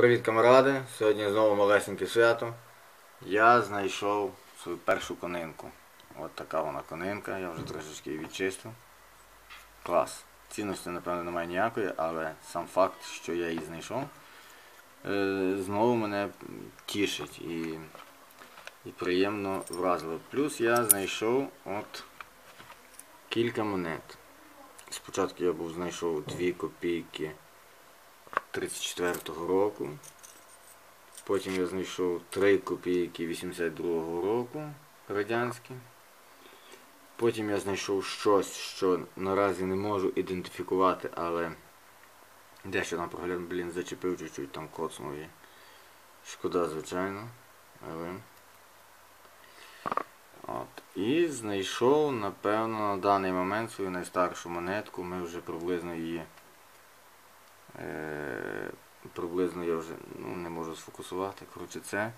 Привіт, камаради! Сьогодні знову малесеньке свято. Я знайшов свою першу конинку. От така вона конинка, я вже трошечки її відчистив. Клас. Цінності, напевно, немає ніякої, але сам факт, що я її знайшов, е, знову мене тішить і, і приємно вразило. Плюс я знайшов от кілька монет. Спочатку я був знайшов 2 копійки 34-го року. Потім я знайшов 3 копійки 82-го року радянські. Потім я знайшов щось, що наразі не можу ідентифікувати, але дещо там прогляд, блін, зачепив чуть-чуть, там коцнув і шкода, звичайно. Але... От. І знайшов, напевно, на даний момент свою найстаршу монетку. Ми вже приблизно її. Е, приблизно я вже ну, не можу сфокусувати. Коротше, це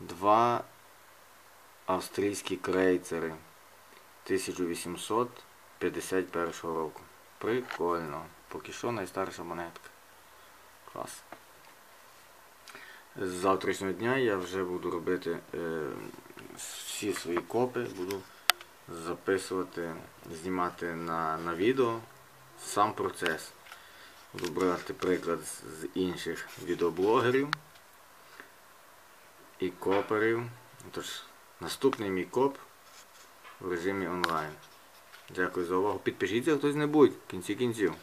два австрійські крейцери 1851 року. Прикольно. Поки що найстарша монетка. Клас. З завтрашнього дня я вже буду робити е, всі свої копи, буду записувати, знімати на, на відео сам процес. Буду брати приклад з інших відеоблогерів і коперів. Тож, наступний мій коп в режимі онлайн. Дякую за увагу. Підпишіться хтось-небудь кінці кінців.